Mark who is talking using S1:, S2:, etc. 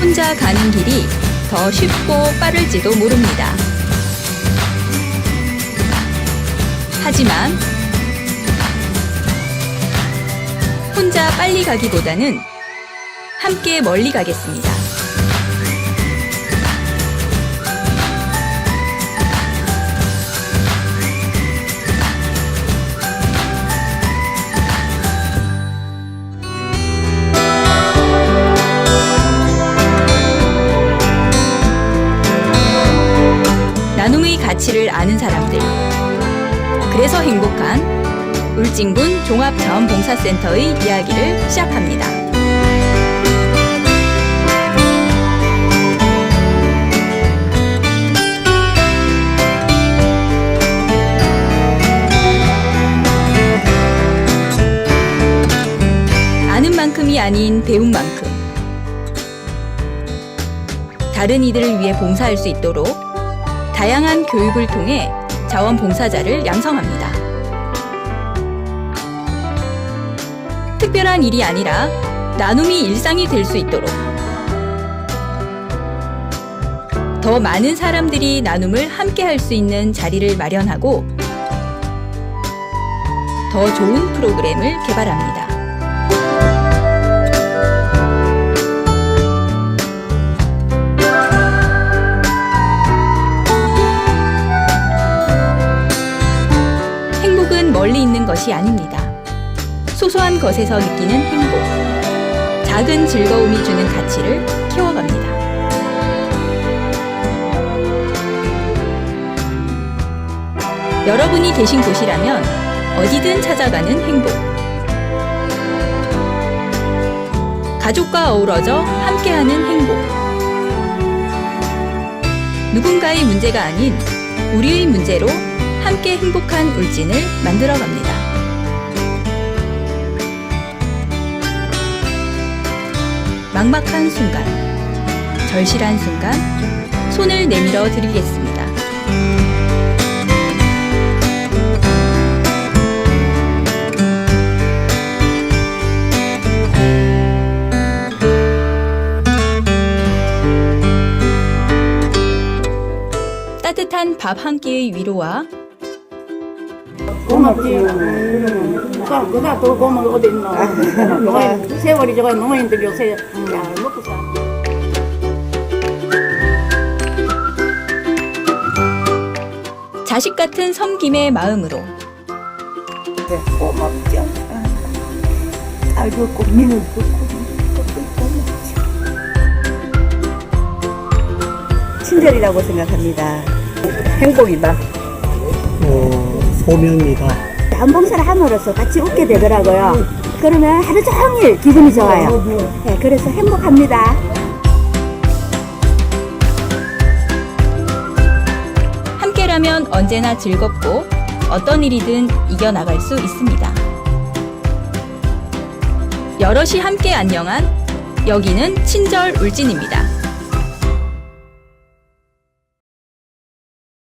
S1: 혼자 가는 길이 더 쉽고 빠를지도 모릅니다. 하지만 혼자 빨리 가기보다는 함께 멀리 가겠습니다. 나눔의 가치를 아는 사람들. 그래서 행복한 울진군 종합자원봉사센터의 이야기를 시작합니다. 아는 만큼이 아닌 배운 만큼 다른 이들을 위해 봉사할 수 있도록 다양한 교육을 통해 자원봉사자를 양성합니다. 특별한 일이 아니라 나눔이 일상이 될 수 있도록 더 많은 사람들이 나눔을 함께 할 수 있는 자리를 마련하고 더 좋은 프로그램을 개발합니다. 것이 아닙니다. 소소한 것에서 느끼는 행복, 작은 즐거움이 주는 가치를 키워갑니다. 여러분이 계신 곳이라면 어디든 찾아가는 행복. 가족과 어우러져 함께하는 행복. 누군가의 문제가 아닌 우리의 문제로 함께 행복한 울진을 만들어 갑니다. 막막한 순간, 절실한 순간, 손을 내밀어 드리겠습니다. 따뜻한 밥 한 끼의 위로와
S2: 고맙지. 누가 더 고마운 거 어디 있노? 노인, 세월이 저거 노인들 요새, 야, 먹고 사.
S1: 자식 같은 섬김의 마음으로
S2: 네, 고맙죠. 알고 있고, 민을 듣고, 친절이라고 생각합니다. 행복이다.
S3: 어, 소명이다.
S2: 안봉사를 함으로써 같이 웃게 되더라고요. 그러면 하루 종일 기분이 좋아요. 네, 그래서 행복합니다.
S1: 함께라면 언제나 즐겁고 어떤 일이든 이겨나갈 수 있습니다. 여럿이 함께 안녕한 여기는 친절 울진입니다.